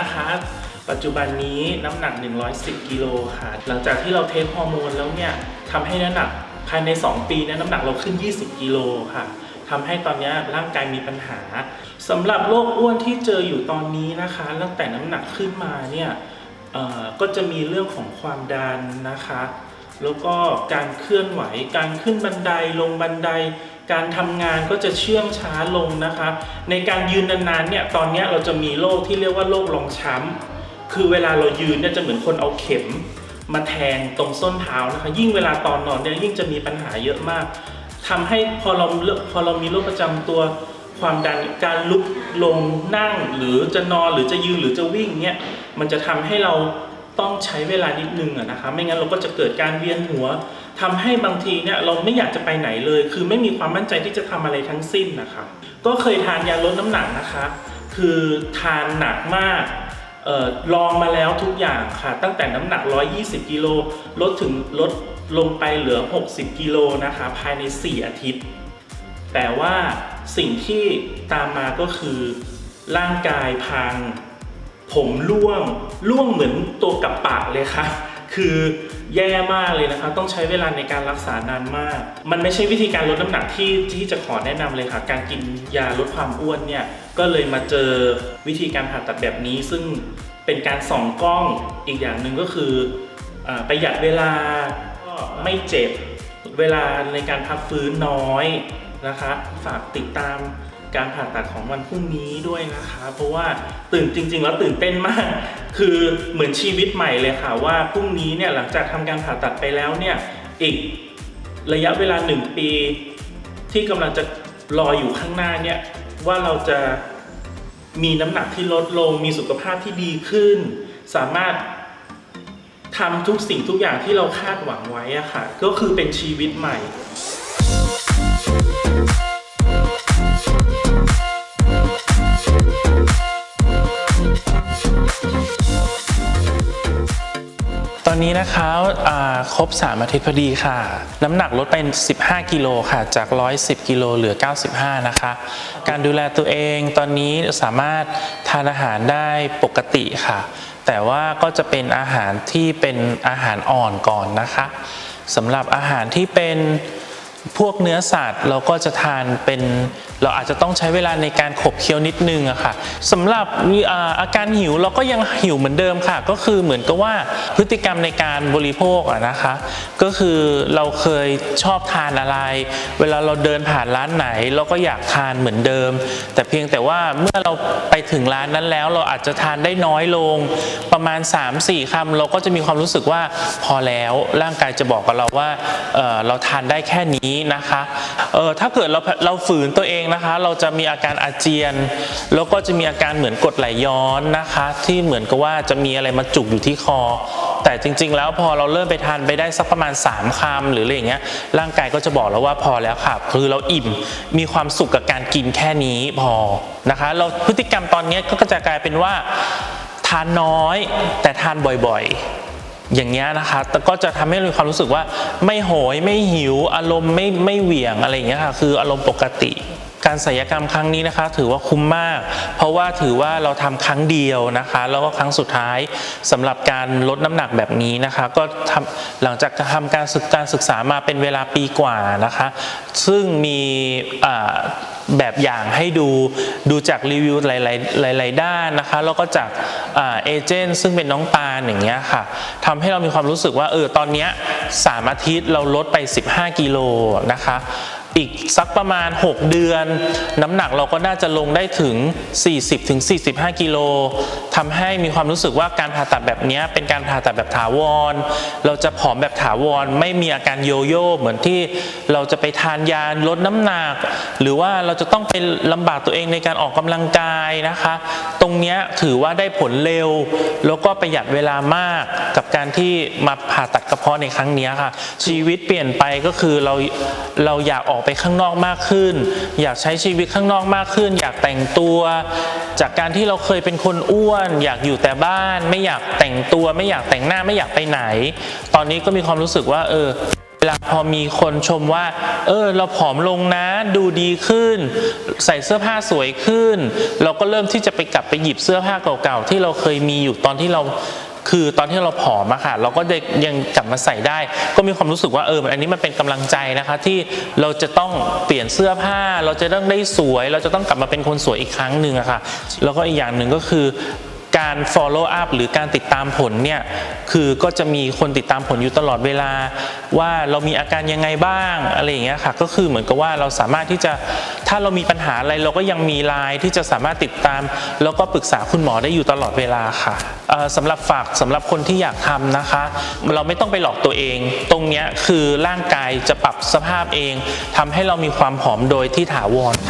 นะคะ ปัจจุบันนี้น้ำหนัก 110 กิโลค่ะ หลังจากที่เราเทคฮอร์โมนแล้วเนี่ยทำให้น้ำหนักภายใน 2 ปีนยน้ำหนักเราขึ้น 20 กิโลค่ะทำให้ตอนนี้ร่างกายมีปัญหาสำหรับโรคอ้วนที่เจออยู่ตอนนี้นะคะตั้งแต่น้ำหนักขึ้นมาเนี่ยก็จะมีเรื่องของความดันนะคะ แล้วก็การเคลื่อนไหว การขึ้นบันไดลงบันได การทำงานก็จะเชื่องช้าลงนะคะ ในการยืนนานๆเนี่ยตอนนี้เราจะมีโรคที่เรียกว่าโรครองช้ำคือเวลาเรายืนเนี่ยจะเหมือนคนเอาเข็ม มาแทงตรงส้นเท้านะคะ ยิ่งเวลาตอนนอนเนี่ยยิ่งจะมีปัญหาเยอะมากทำให้พอเราพอเรามีโรคประจำตัวความดันการลุกลงนั่งหรือจะนอนหรือจะยืนหรือจะวิ่งเนี่ยมันจะทำให้เราต้องใช้เวลานิดนึงอะนะคะ ไม่งั้นเราก็จะเกิดการเวียนหัว ทำให้บางทีเนี่ยเราไม่อยากจะไปไหนเลย คือไม่มีความมั่นใจที่จะทำอะไรทั้งสิ้นนะคะก็เคยทานยาลดน้ำหนักนะคะ คือทานหนักมากออลองมาแล้วทุกอย่างค่ะ ตั้งแต่น้ำหนัก 120 กิโลลดถึงลดลงไปเหลือ 60 กิโลนะคะ ภายใน 4 อาทิตย์ แต่ว่าสิ่งที่ตามมาก็คือร่างกายพัง ผมร่วงร่วงเหมือนตัวกับปากเลยค่ะ คือแย่มากเลยนะคะ ต้องใช้เวลาในการรักษานานมาก มันไม่ใช่วิธีการลดน้ำหนักที่ที่จะขอแนะนำเลยค่ะ การกินยาลดความอ้วนเนี่ยก็เลยมาเจอวิธีการผ่าตัดแบบนี้ ซึ่งเป็นการส่องกล้องอีกอย่างหนึ่งก็คืออประหยัดเวลาก็ไม่เจ็บเวลาในการพักฟื้นน้อยนะคะ ฝากติดตาม การผ่าตัดของวันพรุ่งนี้ด้วยนะคะ เพราะว่าตื่นจริง ๆ แล้วตื่นเต้นมาก คือเหมือนชีวิตใหม่เลยค่ะว่าพรุ่งนี้เนี่ยหลังจากทำการผ่าตัดไปแล้วเนี่ยอีกระยะเวลาหนึ่งปี ที่กำลังจะรออยู่ข้างหน้าเนี่ยว่าเราจะมีน้ำหนักที่ลดลง มีสุขภาพที่ดีขึ้น สามารถทำทุกสิ่งทุกอย่างที่เราคาดหวังไว้อะค่ะ ก็คือเป็นชีวิตใหม่ นี้นะคะครบ 3 อาทิตย์พอดีค่ะ น้ำหนักลดไป 15 กิโลค่ะ จาก 110 กิโลเหลือ 95 นะคะ การดูแลตัวเองตอนนี้สามารถทานอาหารได้ปกติค่ะ แต่ว่าก็จะเป็นอาหารที่เป็นอาหารอ่อนก่อนนะคะสำหรับอาหารที่เป็น พวกเนื้อสัตว์เราก็จะทานเป็นเราอาจจะต้องใช้เวลาในการขบเคี้ยวนิดนึงอะค่ะสำหรับอาการหิวเราก็ยังหิวเหมือนเดิมค่ะ ก็คือเหมือนกับว่าพฤติกรรมในการบริโภคอะนะคะ ก็คือเราเคยชอบทานอะไร เวลาเราเดินผ่านร้านไหน เราก็อยากทานเหมือนเดิม แต่เพียงแต่ว่าเมื่อเราไปถึงร้านนั้นแล้ว เราอาจจะทานได้น้อยลง ประมาณ 3-4คำเราก็จะมีความรู้สึกว่าพอแล้วร่างกายจะบอกกับเราว่าเเราทานได้แค่นี้นะคะเออถ้าเกิดเราเราฝืนตัวเองนะคะ เราจะมีอาการอาเจียน แล้วก็จะมีอาการเหมือนกดไหลย้อนนะคะ ที่เหมือนกับว่าจะมีอะไรมาจุกอยู่ที่คอ แต่จริง ๆ แล้วพอเราเริ่มไปทานไปได้สักประมาณ 3คำหรืออะไรอย่างเงี้ยร่างกายก็จะบอกแล้วว่าพอแล้วค่ะคือเราอิ่มมีความสุขกับการกินแค่นี้พอนะคะ เราพฤติกรรมตอนนี้ก็จะกลายเป็นว่าทานน้อยแต่ทานบ่อยๆ อย่างเงี้ยนะคะ แต่ก็จะทำให้มีความรู้สึกว่าไม่โหยไม่หิวอารมณ์ไม่ไม่เหวี่ยงอะไรอย่างเงี้ยค่ะ คืออารมณ์ปกติ การศัลยกรรมครั้งนี้นะคะถือว่าคุ้มมาก เพราะว่าถือว่าเราทำครั้งเดียวนะคะ แล้วก็ครั้งสุดท้ายสำหรับการลดน้ำหนักแบบนี้นะคะ ก็ทำหลังจากทำการศึกการศึกษามาเป็นเวลาปีกว่านะคะ ซึ่งมีแบบอย่างให้ดูดูจากรีวิวหลายๆหลายๆด้านนะคะ แล้วก็จากเอเจนต์ซึ่งเป็นน้องปานอย่างเงี้ยค่ะทำให้เรามีความรู้สึกว่าเออตอนเนี้ยสามอาทิตย์เราลดไป 15 กิโลนะคะ อีกสักประมาณ 6 เดือน น้ำหนักเราก็น่าจะลงได้ถึง 40-45 กิโลทำให้มีความรู้สึกว่าการผ่าตัดแบบนี้เป็นการผ่าตัดแบบถาวร เราจะผอมแบบถาวรไม่มีอาการโยโย่เหมือนที่เราจะไปทานยาลดน้ำหนัก หรือว่าเราจะต้องไปลำบากตัวเองในการออกกำลังกายนะคะ ตรงนี้ถือว่าได้ผลเร็ว แล้วก็ประหยัดเวลามากกับ การที่มาผ่าตัดกระเพาะในครั้งนี้ค่ะ ชีวิตเปลี่ยนไปก็คือเราเราอยากออกไปข้างนอกมากขึ้น อยากใช้ชีวิตข้างนอกมากขึ้น อยากแต่งตัว จากการที่เราเคยเป็นคนอ้วน อยากอยู่แต่บ้าน ไม่อยากแต่งตัว ไม่อยากแต่งหน้าไม่อยากไปไหน ตอนนี้ก็มีความรู้สึกว่า เออเวลาพอมีคนชมว่า เออ เราผอมลงนะ ดูดีขึ้น ใส่เสื้อผ้าสวยขึ้น เราก็เริ่มที่จะไปกลับไปหยิบเสื้อผ้าเก่าๆ ที่เราเคยมีอยู่ตอนที่เรา คือตอนที่เราผอมอะค่ะ เราก็ได้ยังกลับมาใส่ได้ ก็มีความรู้สึกว่าเอออันนี้มันเป็นกำลังใจนะคะ ที่เราจะต้องเปลี่ยนเสื้อผ้า เราจะต้องได้สวย เราจะต้องกลับมาเป็นคนสวยอีกครั้งหนึ่งอะค่ะแล้วก็อีกอย่างหนึ่งก็คือ การ follow up หรือการติดตามผลเนี่ยคือก็จะมีคนติดตามผลอยู่ตลอดเวลา ว่าเรามีอาการยังไงบ้างอะไรอย่างเงี้ยค่ะก็คือเหมือนกับว่าเราสามารถที่จะถ้าเรามีปัญหาอะไรเราก็ยังมีไลน์ที่จะสามารถติดตาม แล้วก็ปรึกษาคุณหมอได้อยู่ตลอดเวลาค่ะสำหรับฝากสำหรับคนที่อยากทำนะคะ เราไม่ต้องไปหลอกตัวเอง ตรงเนี้ยคือร่างกายจะปรับสภาพเองทำให้เรามีความผอมโดยที่ถาวรค่ะ